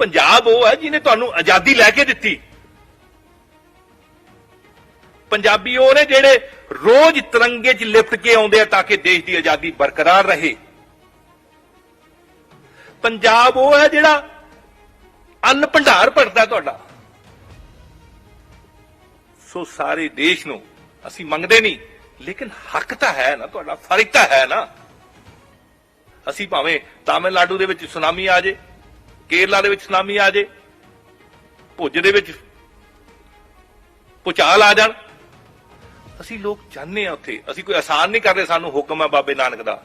ਪੰਜਾਬ ਉਹ ਹੈ ਜਿਹਨੇ ਤੁਹਾਨੂੰ ਆਜ਼ਾਦੀ ਲੈ ਕੇ ਦਿੱਤੀ। ਪੰਜਾਬੀ ਉਹ ਨੇ ਜਿਹੜੇ ਰੋਜ਼ ਤਿਰੰਗੇ 'ਚ ਲਿਪਟ ਕੇ ਆਉਂਦੇ ਆ ਤਾਂ ਕਿ ਦੇਸ਼ ਦੀ ਆਜ਼ਾਦੀ ਬਰਕਰਾਰ ਰਹੇ। ਪੰਜਾਬ ਉਹ ਹੈ ਜਿਹੜਾ ਅੰਨ ਭੰਡਾਰ ਭਰਦਾ ਤੁਹਾਡਾ। ਸੋ ਸਾਰੇ ਦੇਸ਼ ਨੂੰ ਅਸੀਂ ਮੰਗਦੇ ਨਹੀਂ, ਲੇਕਿਨ ਹੱਕ ਤਾਂ ਹੈ ਨਾ ਤੁਹਾਡਾ, ਫਰਜ਼ ਤਾਂ ਹੈ ਨਾ। ਅਸੀਂ ਭਾਵੇਂ ਤਾਮਿਲਨਾਡੂ ਦੇ ਵਿੱਚ ਸੁਨਾਮੀ ਆ ਜੇ ਕੇਰਲਾ ਦੇ ਵਿੱਚ ਸੁਨਾਮੀ ਆ ਜੇ, ਭੁੱਜ ਦੇ ਵਿੱਚ ਭੁਚਾਲ ਆ ਜਾਣ। ਅਸੀਂ ਲੋਕ ਚਾਹੁੰਦੇ ਆ ਉੱਥੇ, ਅਸੀਂ ਕੋਈ ਆਸਾਨ ਨਹੀਂ ਕਰਦੇ ਸਾਨੂੰ ਹੁਕਮ ਹੈ ਬਾਬੇ ਨਾਨਕ ਦਾ।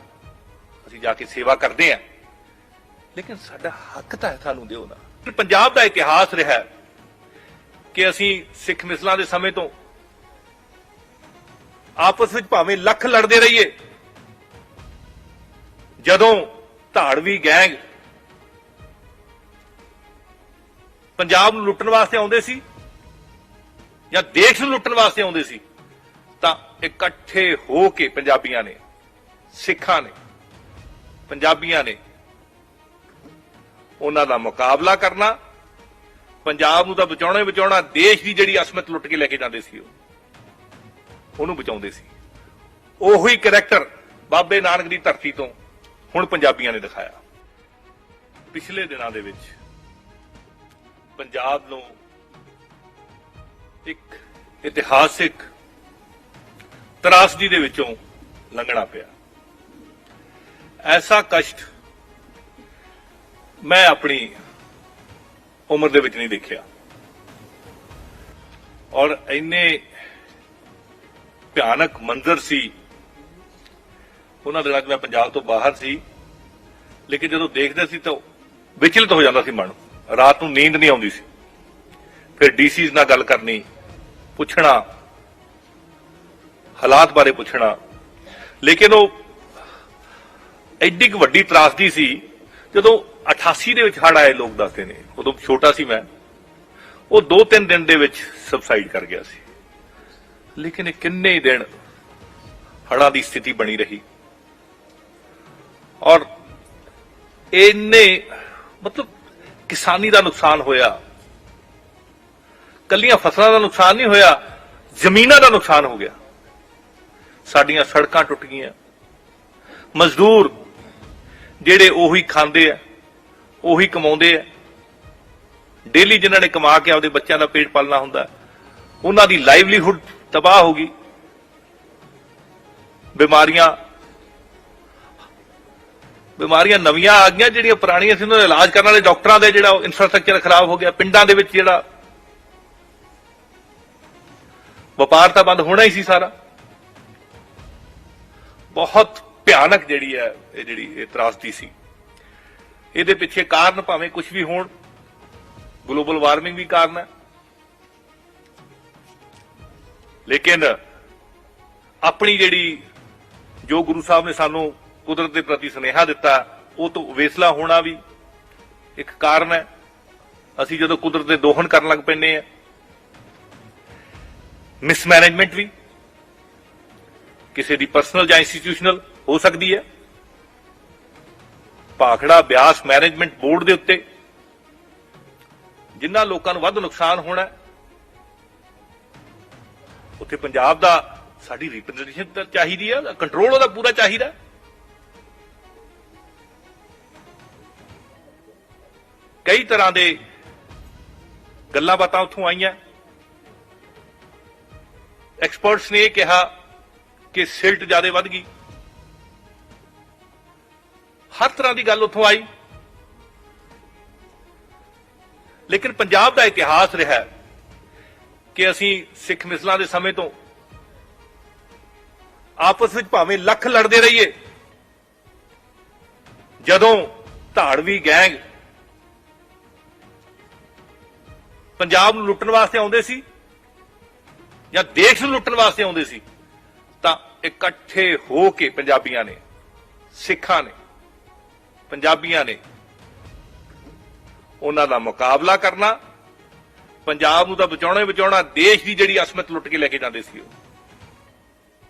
ਅਸੀਂ ਜਾ ਕੇ ਸੇਵਾ ਕਰਦੇ ਆ ਲੇਕਿਨ ਸਾਡਾ ਹੱਕ ਤਾਂ ਹੈ ਸਾਨੂੰ ਦਿਓ ਨਾ। ਪੰਜਾਬ ਦਾ ਇਤਿਹਾਸ ਰਿਹਾ ਕਿ ਅਸੀਂ ਸਿੱਖ ਮਿਸਲਾਂ ਦੇ ਸਮੇਂ ਤੋਂ ਆਪਸ ਵਿੱਚ ਭਾਵੇਂ ਲੱਖ ਲੜਦੇ ਰਹੀਏ, ਜਦੋਂ ਧਾੜਵੀ ਗੈਂਗ ਪੰਜਾਬ ਨੂੰ ਲੁੱਟਣ ਵਾਸਤੇ ਆਉਂਦੇ ਸੀ ਜਾਂ ਦੇਸ਼ ਨੂੰ ਲੁੱਟਣ ਵਾਸਤੇ ਆਉਂਦੇ ਸੀ, ਤਾਂ ਇਕੱਠੇ ਹੋ ਕੇ ਪੰਜਾਬੀਆਂ ਨੇ, ਸਿੱਖਾਂ ਨੇ, ਪੰਜਾਬੀਆਂ ਨੇ ਉਹਨਾਂ ਦਾ ਮੁਕਾਬਲਾ ਕਰਨਾ, ਪੰਜਾਬ ਨੂੰ ਤਾਂ ਬਚਾਉਣਾ ਹੀ ਬਚਾਉਣਾ, ਦੇਸ਼ ਦੀ ਜਿਹੜੀ ਅਸਮਤ ਲੁੱਟ ਕੇ ਲੈ ਕੇ ਜਾਂਦੇ ਸੀ ਉਹ, ਉਹਨੂੰ ਬਚਾਉਂਦੇ ਸੀ। ਉਹੀ ਕੈਰੈਕਟਰ ਬਾਬੇ ਨਾਨਕ ਦੀ ਧਰਤੀ ਤੋਂ ਹੁਣ ਪੰਜਾਬੀਆਂ ਨੇ ਦਿਖਾਇਆ। ਪਿਛਲੇ ਦਿਨਾਂ ਦੇ ਵਿੱਚ ਪੰਜਾਬ ਨੂੰ ਇੱਕ ਇਤਿਹਾਸਿਕ ਤਰਾਸਦੀ ਦੇ ਵਿੱਚੋਂ ਲੰਘਣਾ ਪਿਆ। ਐਸਾ ਕਸ਼ਟ ਮੈਂ ਆਪਣੀ ਉਮਰ ਦੇ ਵਿੱਚ ਨਹੀਂ ਦੇਖਿਆ। ਔਰ ਇੰਨੇ ਭਿਆਨਕ ਮੰਜ਼ਰ ਸੀ। ਉਹਨਾਂ ਦੇ ਨਾਲ ਮੈਂ ਪੰਜਾਬ ਤੋਂ ਬਾਹਰ ਸੀ। ਲੇਕਿਨ ਜਦੋਂ ਦੇਖਦਾ ਸੀ ਤਾਂ ਵਿਚਲਿਤ ਹੋ ਜਾਂਦਾ ਸੀ ਮਨ। ਰਾਤ ਨੂੰ ਨੀਂਦ ਨਹੀਂ ਆਉਂਦੀ ਸੀ। ਫਿਰ ਡੀਸੀਜ਼ ਨਾਲ ਗੱਲ ਕਰਨੀ, ਪੁੱਛਣਾ, ਹਾਲਾਤ ਬਾਰੇ ਪੁੱਛਣਾ। ਲੇਕਿਨ ਉਹ ਐਡੀ ਕੁ ਵੱਡੀ ਤਰਾਸਦੀ ਸੀ, ਜਦੋਂ 88 ਦੇ ਵਿੱਚ ਹੜ ਆਏ ਲੋਕ ਦੱਸਦੇ ਨੇ। ਉਦੋਂ ਛੋਟਾ ਸੀ ਮੈਂ। ਉਹ 2-3 ਦਿਨ ਦੇ ਵਿੱਚ ਸਬਸਾਈਡ ਕਰ ਗਿਆ ਸੀ। ਲੇਕਿਨ ਇਹ ਕਿੰਨੇ ਦਿਨ ਹੜਾਂ ਦੀ ਸਥਿਤੀ ਬਣੀ ਰਹੀ। ਔਰ ਇੰਨੇ ਮਤਲਬ ਕਿਸਾਨੀ ਦਾ ਨੁਕਸਾਨ ਹੋਇਆ। ਕੱਲੀਆਂ ਫਸਲਾਂ ਦਾ ਨੁਕਸਾਨ ਨਹੀਂ ਹੋਇਆ, ਜ਼ਮੀਨਾਂ ਦਾ ਨੁਕਸਾਨ ਹੋ ਗਿਆ। ਸਾਡੀਆਂ ਸੜਕਾਂ ਟੁੱਟ ਗਈਆਂ। ਮਜ਼ਦੂਰ ਜਿਹੜੇ ਉਹੀ ਖਾਂਦੇ ਆ, ਉਹੀ ਕਮਾਉਂਦੇ ਆ। ਡੇਲੀ ਜਿਨ੍ਹਾਂ ਨੇ ਕਮਾ ਕੇ ਆਪਦੇ ਬੱਚਿਆਂ ਦਾ ਪੇਟ ਪਾਲਣਾ ਹੁੰਦਾ, ਉਹਨਾਂ ਦੀ ਲਾਈਵਲੀਹੁੱਡ ਤਬਾਹ ਹੋ ਗਈ। ਬਿਮਾਰੀਆਂ ਬਿਮਾਰੀਆਂ ਨਵੀਆਂ ਆ ਗਈਆਂ, ਜਿਹੜੀਆਂ ਪੁਰਾਣੀਆਂ ਸੀ, ਉਹਨਾਂ ਦਾ ਇਲਾਜ ਕਰਨ ਵਾਲੇ ਡਾਕਟਰਾਂ ਦੇ ਜਿਹੜਾ ਇਨਫਰਾਸਟ੍ਰਕਚਰ ਖਰਾਬ ਹੋ ਗਿਆ, ਪਿੰਡਾਂ ਦੇ ਵਿੱਚ ਜਿਹੜਾ ਵਪਾਰ ਤਾਂ ਬੰਦ ਹੋਣਾ ਹੀ ਸੀ ਸਾਰਾ। ਬਹੁਤ ਭਿਆਨਕ ਜਿਹੜੀ ਹੈ, ਇਹ ਜਿਹੜੀ ਇਹ ਤਰਾਸਦੀ ਸੀ। ਇਹਦੇ ਪਿੱਛੇ ਕਾਰਨ ਭਾਵੇਂ ਕੁਝ ਵੀ ਹੋਣ ਗਲੋਬਲ ਵਾਰਮਿੰਗ ਵੀ ਕਾਰਨ ਹੈ। ਲੇਕਿਨ ਆਪਣੀ ਜਿਹੜੀ ਜੋ ਗੁਰੂ ਸਾਹਿਬ ਨੇ ਸਾਨੂੰ ਕੁਦਰਤ ਦੇ ਪ੍ਰਤੀ ਸੁਨੇਹਾ ਦਿੱਤਾ, ਉਹ ਤੋਂ ਵੇਸਲਾ ਹੋਣਾ ਵੀ ਇੱਕ ਕਾਰਨ ਹੈ। ਅਸੀਂ ਜਦੋਂ ਕੁਦਰਤ ਦੇ ਦੋਹਨ ਕਰਨ ਲੱਗ ਪੈਂਦੇ ਆ ਮਿਸਮੈਨੇਜਮੈਂਟ ਵੀ ਕਿਸੇ ਦੀ ਪਰਸਨਲ ਜਾਂ ਇੰਸਟੀਟਿਊਸ਼ਨਲ ਹੋ ਸਕਦੀ ਹੈ। ਭਾਖੜਾ ਬਿਆਸ ਮੈਨੇਜਮੈਂਟ ਬੋਰਡ ਦੇ ਉੱਤੇ ਜਿਨ੍ਹਾਂ ਲੋਕਾਂ ਨੂੰ ਵੱਧ ਨੁਕਸਾਨ ਹੋਣਾ ਉੱਥੇ ਪੰਜਾਬ ਦਾ ਸਾਡੀ ਰਿਪਰੈਜ਼ੈਂਟੇਸ਼ਨ ਚਾਹੀਦੀ ਹੈ ਕੰਟਰੋਲ ਉਹਦਾ ਪੂਰਾ ਚਾਹੀਦਾ ਕਈ ਤਰ੍ਹਾਂ ਦੇ ਗੱਲਾਂ ਬਾਤਾਂ ਉੱਥੋਂ ਆਈਆਂ। ਐਕਸਪਰਟਸ ਨੇ ਇਹ ਕਿਹਾ ਕਿ ਸਿਲਟ ਜ਼ਿਆਦਾ ਵੱਧ ਗਈ। ਹਰ ਤਰ੍ਹਾਂ ਦੀ ਗੱਲ ਉੱਥੋਂ ਆਈ। ਲੇਕਿਨ ਪੰਜਾਬ ਦਾ ਇਤਿਹਾਸ ਰਿਹਾ ਕਿ ਅਸੀਂ ਸਿੱਖ ਮਿਸਲਾਂ ਦੇ ਸਮੇਂ ਤੋਂ ਆਪਸ ਵਿੱਚ ਭਾਵੇਂ ਲੱਖ ਲੜਦੇ ਰਹੀਏ, ਜਦੋਂ ਧਾੜਵੀ ਗੈਂਗ ਪੰਜਾਬ ਨੂੰ ਲੁੱਟਣ ਵਾਸਤੇ ਆਉਂਦੇ ਸੀ ਜਾਂ ਦੇਸ਼ ਨੂੰ ਲੁੱਟਣ ਵਾਸਤੇ ਆਉਂਦੇ ਸੀ, ਤਾਂ ਇਕੱਠੇ ਹੋ ਕੇ ਪੰਜਾਬੀਆਂ ਨੇ, ਸਿੱਖਾਂ ਨੇ, ਪੰਜਾਬੀਆਂ ਨੇ ਉਹਨਾਂ ਦਾ ਮੁਕਾਬਲਾ ਕਰਨਾ, ਪੰਜਾਬ ਨੂੰ ਤਾਂ ਬਚਾਉਣਾ ਹੀ ਬਚਾਉਣਾ, ਦੇਸ਼ ਦੀ ਜਿਹੜੀ ਅਸਮਤ ਲੁੱਟ ਕੇ ਲੈ ਕੇ ਜਾਂਦੇ ਸੀ ਉਹ,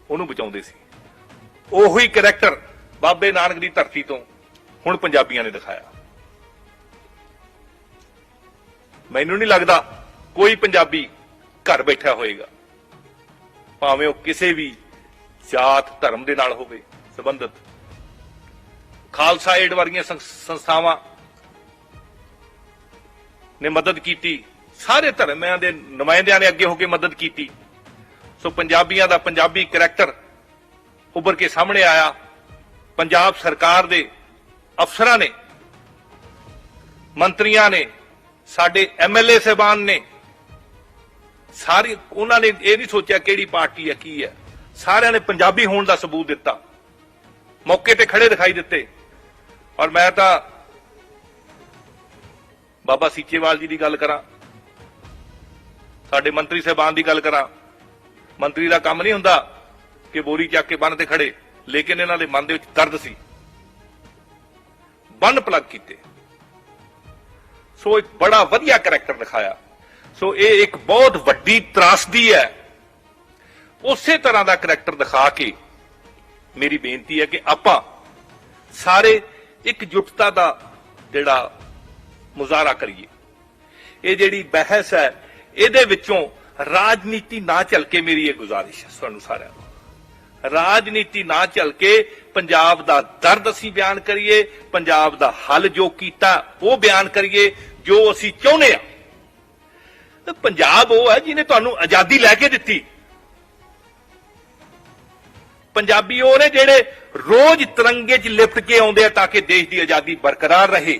ਉਹਨੂੰ ਬਚਾਉਂਦੇ ਸੀ। ਉਹੀ ਕੈਰੈਕਟਰ ਬਾਬੇ ਨਾਨਕ ਦੀ ਧਰਤੀ ਤੋਂ ਹੁਣ ਪੰਜਾਬੀਆਂ ਨੇ ਦਿਖਾਇਆ। ਮੈਨੂੰ ਨਹੀਂ ਲੱਗਦਾ ਕੋਈ ਪੰਜਾਬੀ ਘਰ ਬੈਠਾ ਹੋਏਗਾ। ਭਾਵੇਂ ਉਹ ਕਿਸੇ ਵੀ ਜਾਤ ਧਰਮ ਦੇ ਨਾਲ ਹੋਵੇ, ਸੰਬੰਧਿਤ। ਖਾਲਸਾ ਏਡ ਵਰਗੀਆਂ ਸੰਸਥਾਵਾਂ ਨੇ ਮਦਦ ਕੀਤੀ। ਸਾਰੇ ਧਰਮਾਂ ਦੇ ਨੁਮਾਇੰਦਿਆਂ ਨੇ ਅੱਗੇ ਹੋ ਕੇ ਮਦਦ ਕੀਤੀ। ਸੋ ਪੰਜਾਬੀਆਂ ਦਾ ਪੰਜਾਬੀ ਕਰੈਕਟਰ ਉੱਭਰ ਕੇ ਸਾਹਮਣੇ ਆਇਆ। ਪੰਜਾਬ ਸਰਕਾਰ ਦੇ ਅਫਸਰਾਂ ਨੇ, ਮੰਤਰੀਆਂ ਨੇ ਸਾਡੇ ਐਮਐਲਏ ਸਹਿਬਾਨ ਨੇ ਸਾਰੀ ਉਹਨਾਂ ਨੇ ਇਹ ਨਹੀਂ ਸੋਚਿਆ ਕਿਹੜੀ ਪਾਰਟੀ ਹੈ, ਕੀ ਹੈ। ਸਾਰਿਆਂ ਨੇ ਪੰਜਾਬੀ ਹੋਣ ਦਾ ਸਬੂਤ ਦਿੱਤਾ। ਮੌਕੇ ਤੇ ਖੜੇ ਦਿਖਾਈ ਦਿੱਤੇ। ਔਰ ਮੈਂ ਤਾਂ ਬਾਬਾ ਸੀਚੇਵਾਲ ਜੀ ਦੀ ਗੱਲ ਕਰਾਂ, ਸਾਡੇ ਮੰਤਰੀ ਸਾਹਿਬਾਨ ਦੀ ਗੱਲ ਕਰਾਂ। ਮੰਤਰੀ ਦਾ ਕੰਮ ਨਹੀਂ ਹੁੰਦਾ ਕਿ ਬੋਰੀ ਚੱਕ ਕੇ ਬੰਨ ਤੇ ਖੜੇ, ਲੇਕਿਨ ਇਹਨਾਂ ਦੇ ਮਨ ਦੇ ਵਿੱਚ ਦਰਦ ਸੀ। ਬੰਨ ਪਲੱਗ ਕੀਤੇ। ਸੋ ਇੱਕ ਬੜਾ ਵਧੀਆ ਕੈਰੈਕਟਰ ਦਿਖਾਇਆ। ਸੋ ਇਹ ਇੱਕ ਬਹੁਤ ਵੱਡੀ ਤਰਾਸਦੀ ਹੈ। ਉਸੇ ਤਰ੍ਹਾਂ ਦਾ ਕੈਰੈਕਟਰ ਦਿਖਾ ਕੇ ਮੇਰੀ ਬੇਨਤੀ ਹੈ ਕਿ ਆਪਾਂ ਸਾਰੇ ਇਕਜੁੱਟਤਾ ਦਾ ਜਿਹੜਾ ਮੁਜ਼ਾਹਰਾ ਕਰੀਏ। ਇਹ ਜਿਹੜੀ ਬਹਿਸ ਹੈ, ਇਹਦੇ ਵਿੱਚੋਂ ਰਾਜਨੀਤੀ ਨਾ ਚੱਲ ਕੇ ਮੇਰੀ ਇਹ ਗੁਜ਼ਾਰਿਸ਼ ਹੈ। ਤੁਹਾਨੂੰ ਸਾਰਿਆਂ ਨੂੰ ਰਾਜਨੀਤੀ ਨਾ ਚੱਲ ਕੇ ਪੰਜਾਬ ਦਾ ਦਰਦ ਅਸੀਂ ਬਿਆਨ ਕਰੀਏ, ਪੰਜਾਬ ਦਾ ਹੱਲ ਜੋ ਕੀਤਾ, ਉਹ ਬਿਆਨ ਕਰੀਏ, ਜੋ ਅਸੀਂ ਚਾਹੁੰਦੇ ਆ ਪੰਜਾਬ ਉਹ ਹੈ ਜਿਹਨੇ ਤੁਹਾਨੂੰ ਆਜ਼ਾਦੀ ਲੈ ਕੇ ਦਿੱਤੀ। ਪੰਜਾਬੀ ਉਹ ਨੇ ਜਿਹੜੇ ਰੋਜ਼ ਤਿਰੰਗੇ 'ਚ ਲਿਪਟ ਕੇ ਆਉਂਦੇ ਆ ਤਾਂ ਕਿ ਦੇਸ਼ ਦੀ ਆਜ਼ਾਦੀ ਬਰਕਰਾਰ ਰਹੇ।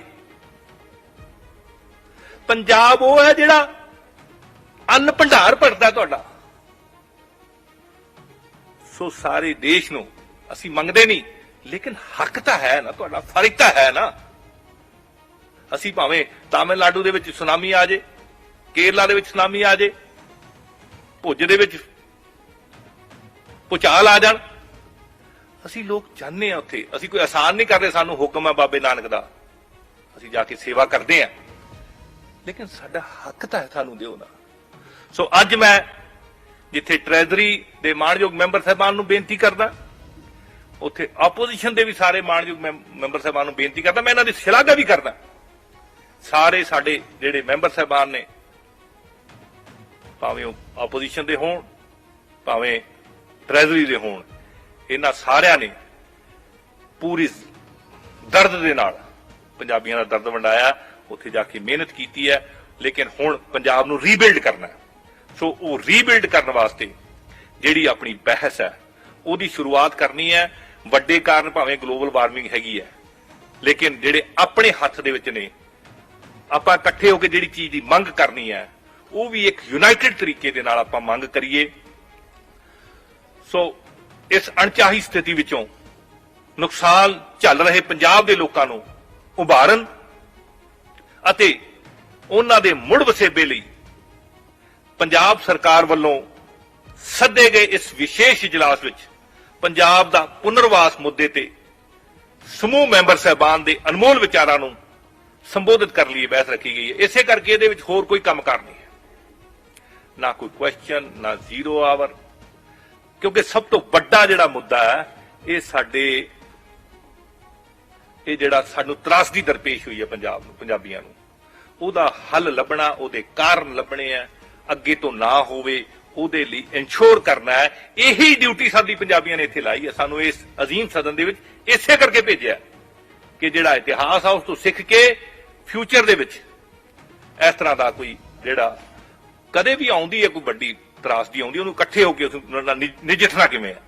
ਪੰਜਾਬ ਉਹ ਹੈ ਜਿਹੜਾ ਅੰਨ ਭੰਡਾਰ ਭਰਦਾ ਤੁਹਾਡਾ। ਸੋ ਸਾਰੇ ਦੇਸ਼ ਨੂੰ, ਅਸੀਂ ਮੰਗਦੇ ਨਹੀਂ। ਲੇਕਿਨ ਹੱਕ ਤਾਂ ਹੈ ਨਾ, ਤੁਹਾਡਾ ਫਰਜ਼ ਤਾਂ ਹੈ ਨਾ। ਅਸੀਂ ਭਾਵੇਂ ਤਾਮਿਲਨਾਡੂ ਦੇ ਵਿੱਚ ਸੁਨਾਮੀ ਆ ਜੇ, ਕੇਰਲਾ ਦੇ ਵਿੱਚ ਸੁਨਾਮੀ ਆ ਜੇ, ਭੁੱਜ ਦੇ ਵਿੱਚ ਪੁਚਾਲ ਆ ਜਾਣ। ਅਸੀਂ ਲੋਕ ਚਾਹੁੰਦੇ ਆ ਉੱਥੇ, ਅਸੀਂ ਕੋਈ ਆਸਾਨ ਨਹੀਂ ਕਰਦੇ ਸਾਨੂੰ ਹੁਕਮ ਹੈ ਬਾਬੇ ਨਾਨਕ ਦਾ। ਅਸੀਂ ਜਾ ਕੇ ਸੇਵਾ ਕਰਦੇ ਆ ਲੇਕਿਨ ਸਾਡਾ ਹੱਕ ਤਾਂ ਹੈ, ਸਾਨੂੰ ਦਿਓ ਨਾ। ਸੋ ਅੱਜ ਮੈਂ ਜਿੱਥੇ ਟ੍ਰੈਜ਼ਰੀ ਦੇ ਮਾਣਯੋਗ ਮੈਂਬਰ ਸਾਹਿਬਾਨ ਨੂੰ ਬੇਨਤੀ ਕਰਦਾ, ਉੱਥੇ ਆਪੋਜੀਸ਼ਨ ਦੇ ਵੀ ਸਾਰੇ ਮਾਣਯੋਗ ਮੈਂਬ- ਮੈਂਬਰ ਸਾਹਿਬਾਨ ਨੂੰ ਬੇਨਤੀ ਕਰਦਾ, ਮੈਂ ਇਹਨਾਂ ਦੀ ਸ਼ਲਾਘਾ ਵੀ ਕਰਦਾ। ਸਾਰੇ ਸਾਡੇ ਜਿਹੜੇ ਮੈਂਬਰ ਸਾਹਿਬਾਨ ਨੇ, ਭਾਵੇਂ ਉਹ ਆਪੋਜੀਸ਼ਨ ਦੇ ਹੋਣ, ਭਾਵੇਂ ਟ੍ਰੈਜ਼ਰੀ ਦੇ ਹੋਣ, ਇਹਨਾਂ ਸਾਰਿਆਂ ਨੇ ਪੂਰੀ ਦਰਦ ਦੇ ਨਾਲ ਪੰਜਾਬੀਆਂ ਦਾ ਦਰਦ ਵੰਡਾਇਆ, ਉੱਥੇ ਜਾ ਕੇ ਮਿਹਨਤ ਕੀਤੀ ਹੈ, ਲੇਕਿਨ ਹੁਣ ਪੰਜਾਬ ਨੂੰ ਰੀਬਿਲਡ ਕਰਨਾ ਹੈ। ਸੋ ਉਹ ਰੀਬਿਲਡ ਕਰਨ ਵਾਸਤੇ ਜਿਹੜੀ ਆਪਣੀ ਬਹਿਸ ਹੈ, ਉਹਦੀ ਸ਼ੁਰੂਆਤ ਕਰਨੀ ਹੈ। ਵੱਡੇ ਕਾਰਨ ਭਾਵੇਂ ਗਲੋਬਲ ਵਾਰਮਿੰਗ ਹੈਗੀ ਹੈ, ਲੇਕਿਨ ਜਿਹੜੇ ਆਪਣੇ ਹੱਥ ਦੇ ਵਿੱਚ ਨੇ, ਆਪਾਂ ਇਕੱਠੇ ਹੋ ਕੇ ਜਿਹੜੀ ਚੀਜ਼ ਦੀ ਮੰਗ ਕਰਨੀ ਹੈ, ਉਹ ਵੀ ਇੱਕ ਯੂਨਾਈਟਿਡ ਤਰੀਕੇ ਦੇ ਨਾਲ ਆਪਾਂ ਮੰਗ ਕਰੀਏ। ਸੋ ਇਸ ਅਣਚਾਹੀ ਸਥਿਤੀ ਵਿੱਚੋਂ ਨੁਕਸਾਨ ਝੱਲ ਰਹੇ ਪੰਜਾਬ ਦੇ ਲੋਕਾਂ ਨੂੰ ਉਭਾਰਨ ਅਤੇ ਉਹਨਾਂ ਦੇ ਮੁੜ ਵਸੇਬੇ ਲਈ ਪੰਜਾਬ ਸਰਕਾਰ ਵੱਲੋਂ ਸੱਦੇ ਗਏ ਇਸ ਵਿਸ਼ੇਸ਼ ਇਜਲਾਸ ਵਿੱਚ ਪੰਜਾਬ ਦਾ ਪੁਨਰਵਾਸ ਮੁੱਦੇ ਤੇ ਸਮੂਹ ਮੈਂਬਰ ਸਹਿਬਾਨ ਦੇ ਅਨਮੋਲ ਵਿਚਾਰਾਂ ਨੂੰ ਸੰਬੋਧਿਤ ਕਰਨ ਲਈ ਬਹਿਸ ਰੱਖੀ ਗਈ ਹੈ। ਇਸੇ ਕਰਕੇ ਇਹਦੇ ਵਿੱਚ ਹੋਰ ਕੋਈ ਕੰਮ ਕਰ ਨਹੀਂ ਹੈ। ਨਾ ਕੋਈ ਕੁਐਸਚਨ ਨਾ ਜ਼ੀਰੋ ਆਵਰ ਕਿਉਂਕਿ ਸਭ ਤੋਂ ਵੱਡਾ ਜਿਹੜਾ ਮੁੱਦਾ ਹੈ, ਇਹ ਸਾਡੇ, ਇਹ ਜਿਹੜਾ ਸਾਨੂੰ ਤਰਾਸਦੀ ਦਰਪੇਸ਼ ਹੋਈ ਹੈ ਪੰਜਾਬ ਨੂੰ, ਪੰਜਾਬੀਆਂ ਨੂੰ। ਉਹਦਾ ਹੱਲ ਲੱਭਣਾ, ਉਹਦੇ ਕਾਰਨ ਲੱਭਣੇ ਆ। ਅੱਗੇ ਤੋਂ ਨਾ ਹੋਵੇ, ਉਹਦੇ ਲਈ ਇਨਸ਼ੋਰ ਕਰਨਾ ਹੈ। ਇਹੀ ਡਿਊਟੀ ਸਾਡੀ ਪੰਜਾਬੀਆਂ ਨੇ ਇੱਥੇ ਲਾਈ ਹੈ। ਸਾਨੂੰ ਇਸ ਅਜ਼ੀਮ ਸਦਨ ਦੇ ਵਿੱਚ ਇਸੇ ਕਰਕੇ ਭੇਜਿਆ ਕਿ ਜਿਹੜਾ ਇਤਿਹਾਸ ਆ, ਉਸ ਤੋਂ ਸਿੱਖ ਕੇ ਫਿਊਚਰ ਦੇ ਵਿੱਚ ਇਸ ਤਰ੍ਹਾਂ ਦਾ ਕੋਈ ਜਿਹੜਾ ਕਦੇ ਵੀ ਆਉਂਦੀ ਹੈ, ਕੋਈ ਵੱਡੀ ਤਰਾਸਦੀ ਆਉਂਦੀ ਉਹਨੂੰ ਇਕੱਠੇ ਹੋ ਕੇ ਉਸ ਨਾਲ ਨਜਿੱਠਣਾ ਕਿਵੇਂ ਹੈ?